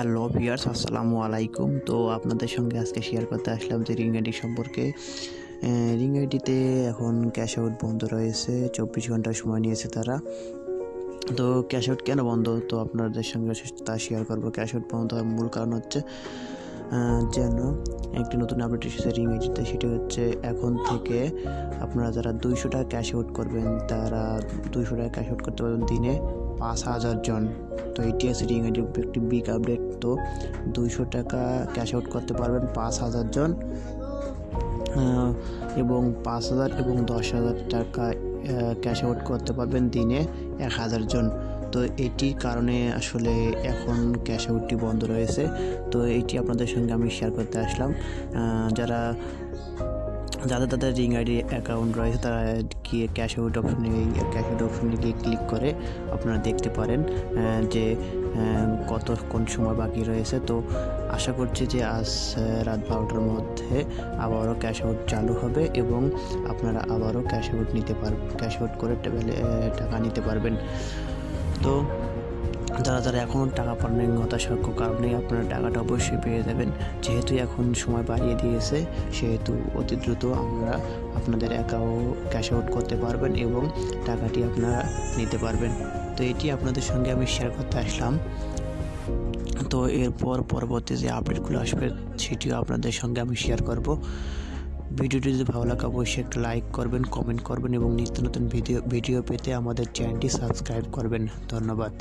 Hello viewers আসসালামু আলাইকুম। তো আপনাদের সঙ্গে আজকে শেয়ার করতে আসলাম যে রিং আইডি সম্পর্কে। রিং আইডিতে এখন ক্যাশ আউট বন্ধ রয়েছে, চব্বিশ ঘণ্টা সময় নিয়েছে তারা। তো ক্যাশ আউট কেন বন্ধ? তো আপনাদের সঙ্গে তা শেয়ার করব। ক্যাশ আউট বন্ধ হওয়ার মূল কারণ হচ্ছে যেন একটি নতুন আপডেট এসেছে রিং আইডিতে, সেটি হচ্ছে এখন থেকে আপনারা যারা দুইশো টাকা ক্যাশ আউট করবেন, তারা দুইশো টাকা ক্যাশ আউট করতে পারবেন দিনে। পাঁচ হাজার জন। তো এটি আছে রিং আইডির একটি বিগ আপডেট তো দুইশো টাকা ক্যাশ আউট করতে পারবেন পাঁচ হাজার জন। এবং পাঁচ হাজার এবং দশ হাজার টাকা ক্যাশ আউট করতে পারবেন দিনে এক হাজার জন। তো এটির কারণে আসলে এখন ক্যাশ আউটটি বন্ধ রয়েছে। তো এটি আপনাদের সঙ্গে আমি শেয়ার করতে আসলাম। যারা, যাদের তাদের রিং আইডি অ্যাকাউন্ট রয়েছে তারা গিয়ে ক্যাশ আউট অপশনে ক্যাশ অপশনে গিয়ে ক্লিক করে আপনারা দেখতে পারেন যে কতক্ষণ কত, কোন সময় বাকি রয়েছে। তো আশা করছি যে আজ রাত বারোটার মধ্যে আবারও ক্যাশ আউট চালু হবে এবং আপনারা আবারও ক্যাশ আউট নিতে পার ক্যাশ আউট করে টাকা নিতে পারবেন। তো যারা যারা এখনও টাকা পাননি হতাশার কারণে আপনারা টাকাটা অবশ্যই পেয়ে যাবেন। যেহেতু এখন সময় বাড়িয়ে দিয়েছে, সেহেতু অতি দ্রুত আমরা আপনাদের অ্যাকাউন্ট ক্যাশ আউট করতে পারবেন এবং টাকাটি আপনারা নিতে পারবেন। তো এটি আপনাদের সঙ্গে আমি শেয়ার করতে আসলাম। তো এরপর পরবর্তী যে আপডেটগুলো আসবে, সেটিও আপনাদের সঙ্গে আমি শেয়ার করব। ভিডিওটি যদি ভালো লাগে, অবশ্যই একটা লাইক করবেন কমেন্ট করবেন এবং নিত্য নতুন ভিডিও ভিডিও পেতে আমাদের চ্যানেলটি সাবস্ক্রাইব করবেন। ধন্যবাদ।